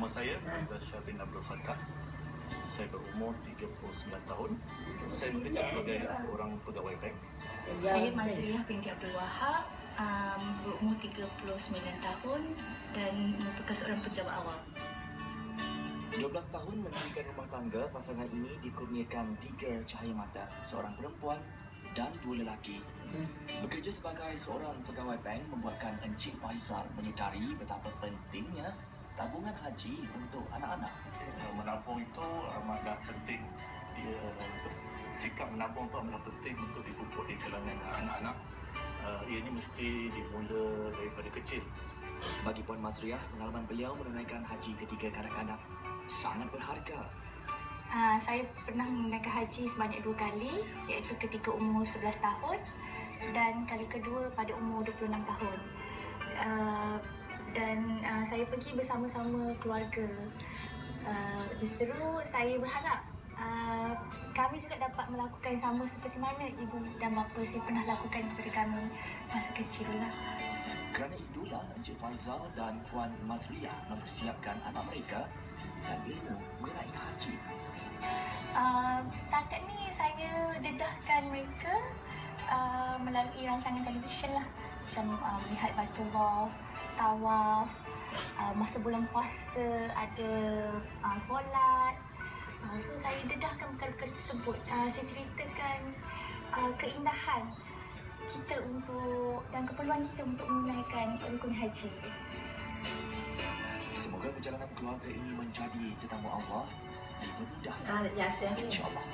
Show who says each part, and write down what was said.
Speaker 1: Nama saya Azhar Shah bin Abdul Fattah. Saya berumur 39 tahun. Saya bekerja sebagai seorang pegawai bank.
Speaker 2: Saya Mazriah binti Abdul Wahab, um, berumur 39 tahun dan merupakan seorang pejabat awam.
Speaker 3: 12 tahun mendirikan rumah tangga, pasangan ini dikurniakan tiga cahaya mata, seorang perempuan dan dua lelaki. Bekerja sebagai seorang pegawai bank membuatkan Encik Faizal menyedari betapa pentingnya tabungan haji untuk anak-anak.
Speaker 1: Menabung itu amatlah penting. Dia, sikap menabung itu amatlah penting untuk dipupuk di kalangan anak-anak. Uh, ia ini mesti dimula daripada kecil.
Speaker 3: Bagi Puan Mazriah, pengalaman beliau menunaikan haji ketika kanak-kanak sangat berharga.
Speaker 2: Uh, saya pernah menunaikan haji sebanyak dua kali iaitu ketika umur 11 tahun dan kali kedua pada umur 26 tahun. Uh, dan uh, saya pergi bersama-sama keluarga. Uh, justru saya berharap uh, kami juga dapat melakukan sama seperti mana ibu dan bapa saya pernah lakukan kepada kami masa kecil lah.
Speaker 3: Kerana itulah Encik Faizal dan Puan Mazriah mempersiapkan anak mereka dan ilmu mengenai
Speaker 2: rancangan televisyen lah macam uh, melihat Baitullah, tawaf, uh, masa bulan puasa ada uh, solat. Uh, so saya dedahkan perkara-perkara tersebut. Uh, saya ceritakan uh, keindahan kita untuk dan keperluan kita untuk menunaikan rukun haji.
Speaker 3: Semoga perjalanan keluarga ini menjadi tetamu Allah dipermudahkan.
Speaker 4: Ah, ya, ya.
Speaker 3: InsyaAllah.